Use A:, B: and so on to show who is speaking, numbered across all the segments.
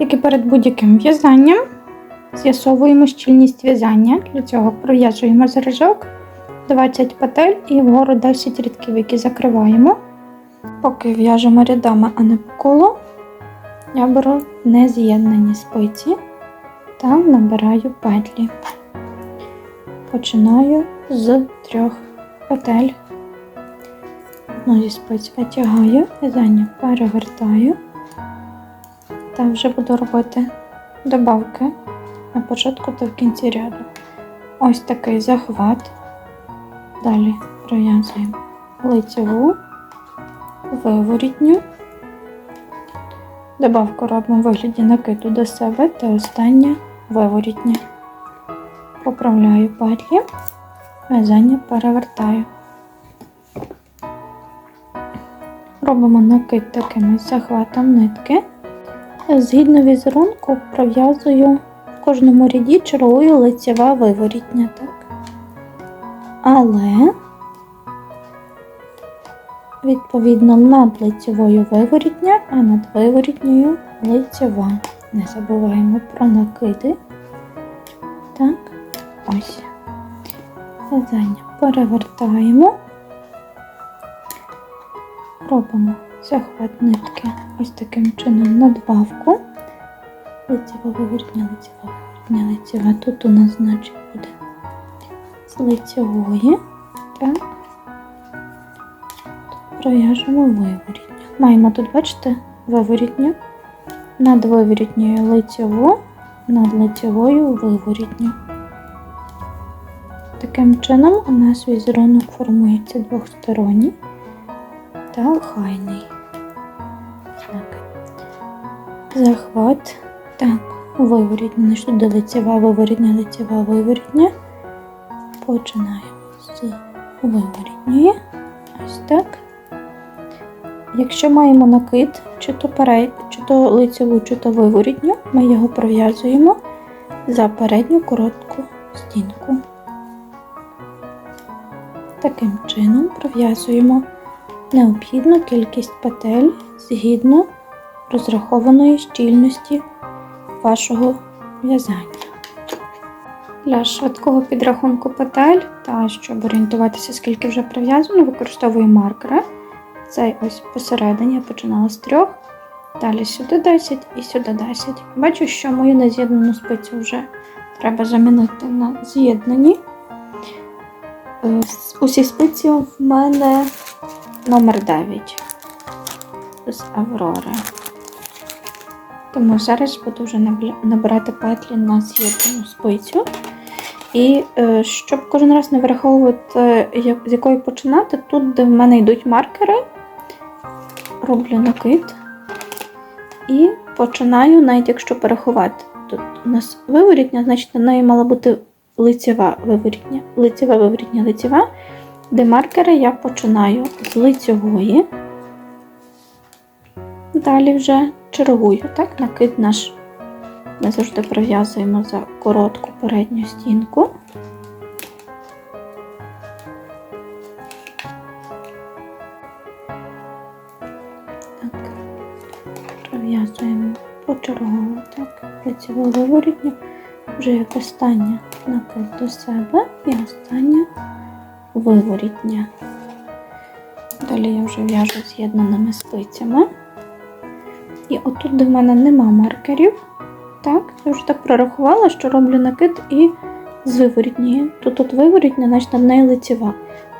A: Як і перед будь-яким в'язанням, з'ясовуємо щільність в'язання. Для цього пров'язуємо зражок 20 петель і вгору 10 рядків, які закриваємо. Поки в'яжемо рядами, а не по колу, я беру нез'єднані спиці та набираю петлі. Починаю з трьох петель. Одну зі спиць витягаю, в'язання перевертаю та вже буду робити добавки на початку та в кінці ряду. Ось такий захват. Далі пров'язуємо лицеву, виворітню. Добавку робимо в вигляді накиду до себе та остання виворітня. Поправляю петлі, в'язання перевертаю. Робимо накид таким захватом нитки. Згідно візерунку пров'язую в кожному ряді чергую лицева виворітня. Так? Але, відповідно, над лицевою виворітня, а над виворітньою лицева. Не забуваємо про накиди. Так, ось. В'язання перевертаємо. Робимо захват нитки ось таким чином надбавку. Лицева виворітня, лицева виворітня, лицева. Тут у нас, значить, буде з лицевої. Так. Пров'яжемо виворітню. Маємо тут, бачите, виворітню, над виворітньою лицеву, над лицевою виворітню. Таким чином у нас візерунок формується двохсторонній та охайний. Так. Захват. Так, виворітня, не туди лицева, виворітня, лицева, виворітня. Починаємо з виворітньої. Ось так. Якщо маємо накид, чи то перед, чи то лицеву, чи то виворітню, ми його пров'язуємо за передню коротку стінку. Таким чином пров'язуємо необхідну кількість петель згідно розрахованої щільності вашого в'язання. Для швидкого підрахунку петель та щоб орієнтуватися, скільки вже прив'язано, використовую маркери. Цей ось посередині я починала з трьох, далі сюди 10 і сюди 10. Бачу, що мою нез'єднану спицю вже треба замінити на з'єднані. Е, Усі спиці в мене номер 9 з Аврори. Тому зараз буду вже набирати петлі на з'єднану спицю. І е, щоб кожен раз не враховувати, з якої починати, тут, де в мене йдуть маркери, роблю накид і починаю, навіть якщо порахувати. Тут у нас виворітня, значить на неї мала бути лицева виворітня, лицева виворітня, лицева, де маркери я починаю з лицевої. Далі вже чергую, так, накид наш. Ми завжди прив'язуємо за коротку передню стінку. Так, прив'язуємо почергово, так, лицеву виворітню, вже як остання накид до себе і остання виворітня. Далі я вже в'яжу з'єднаними спицями. І отут, де в мене нема маркерів, так, я вже так прорахувала, що роблю накид і з виворітньої. Тут от виворітня, значить над нею лицева.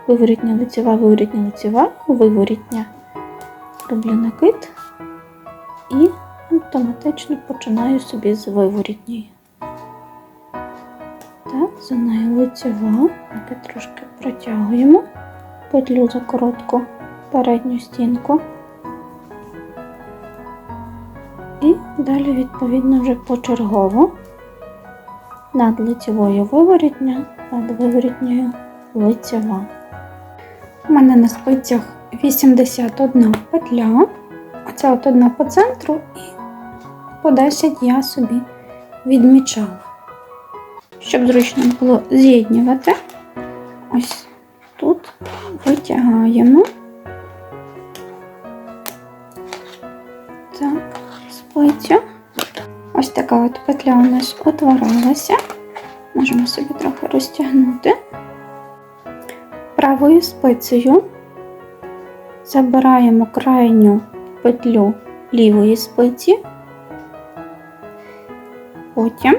A: Виворітня, лицева, виворітня, лицева, виворітня. Роблю накид і автоматично починаю собі з виворітньої. Так, за нею лицева, накид трошки протягуємо, петлю за коротку передню стінку. І далі, відповідно, вже почергово над лицевою виворітня, над виворітньою лицева. У мене на спицях 81 петля, оця от одна по центру, і по 10 я собі відмічала. Щоб зручно було з'єднювати, ось тут витягаємо. Так, спицю Ось така от петля у нас утворилася. Можемо собі трохи розтягнути. Правою спицею забираємо крайню петлю лівої спиці, потім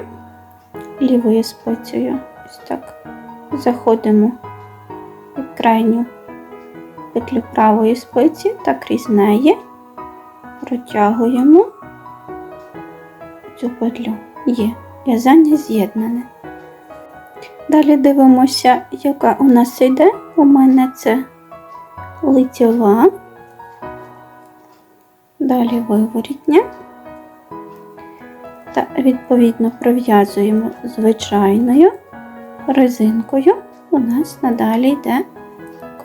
A: лівою спицею ось так заходимо під крайню петлю правої спиці та крізь неї протягуємо цю петлю. Є в'язання з'єднане. Далі дивимося, яка у нас йде. У мене це лицьова, далі виворітня. Та відповідно пров'язуємо звичайною резинкою. У нас надалі йде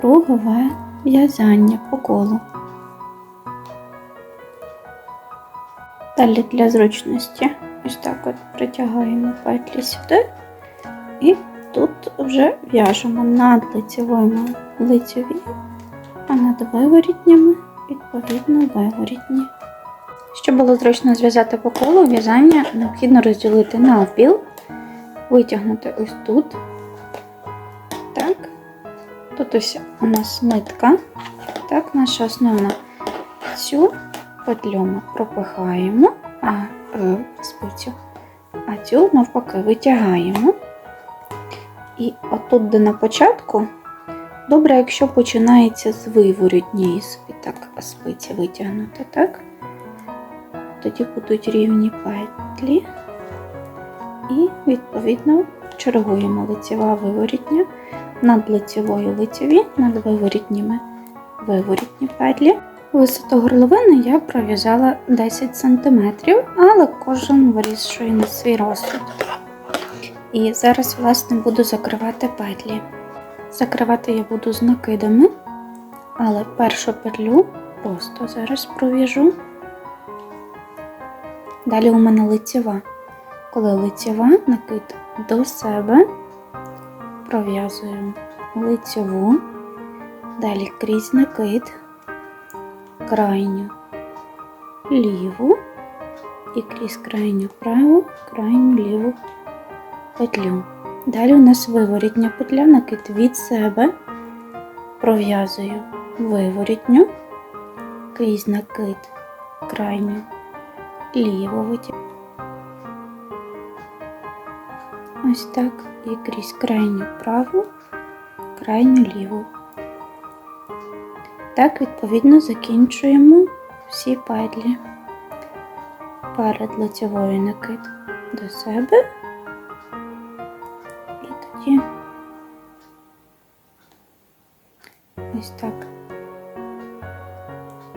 A: кругове в'язання по колу. Далі для зручності ось так от притягаємо петлі сюди і тут вже в'яжемо над лицевими лицеві, а над виворітнями відповідно виворітні. Щоб було зручно зв'язати по колу, в'язання необхідно розділити на опіл, витягнути ось тут. Так. Тут ось у нас нитка, так, наша основна. Цю петлю ми пропихаємо, а е, спицю, а цю навпаки витягаємо. І отут, де на початку, добре, якщо починається з виворотньої спи- так, спиці витягнути, так? Тоді будуть рівні петлі. І, відповідно, чергуємо лицева виворітня, над лицевою лицеві, над виворітніми виворітні петлі. Висоту горловини я пров'язала 10 см, але кожен вирішує на свій розсуд. І зараз, власне, буду закривати петлі. Закривати я буду з накидами, але першу петлю просто зараз пров'яжу. Далі у мене лицева. Коли лицева, накид до себе, пров'язуємо лицеву, далі крізь накид, крайню ліву. І крізь крайню праву, крайню ліву петлю. Далі у нас виворітня петля, накид від себе, пров'язую виворітню, крізь накид крайню ліву витягну. Ось так і крізь крайню праву, крайню ліву. Так, відповідно, закінчуємо всі петлі. Перед лицевою накид до себе. І тоді ось так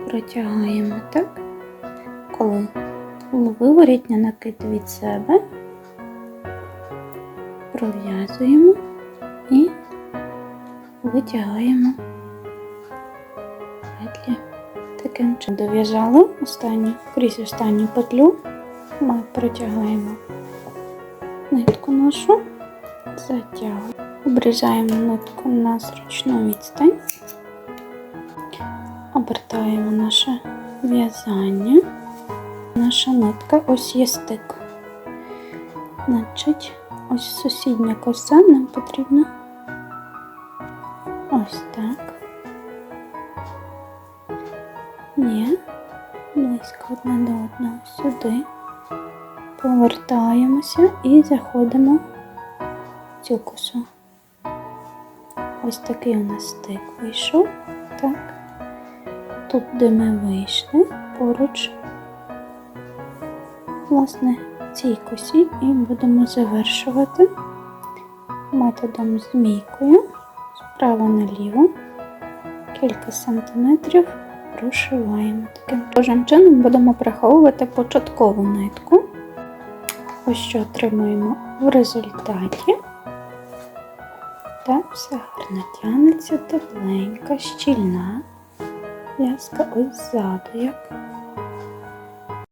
A: протягаємо так, коли виворітня накид від себе, пров'язуємо і витягаємо петлі. Таким чином дов'язали останню, крізь останню петлю, ми протягаємо нитку нашу, затягуємо, обрізаємо нитку на зручну відстань, обертаємо наше в'язання. Наша нитка ось є стик. Значить, ось сусідня коса нам потрібна ось так. Є, близько одне до одного сюди. Повертаємося і заходимо в цю косу. Ось такий у нас стик вийшов. Так. Тут, де ми вийшли, поруч, власне, цій косі і будемо завершувати методом змійкою справа наліво, кілька сантиметрів прошиваємо таким Таким чином будемо приховувати початкову нитку. Ось що отримуємо в результаті. Так, все гарно тягнеться, тепленька, щільна. В'язка ось ззаду, як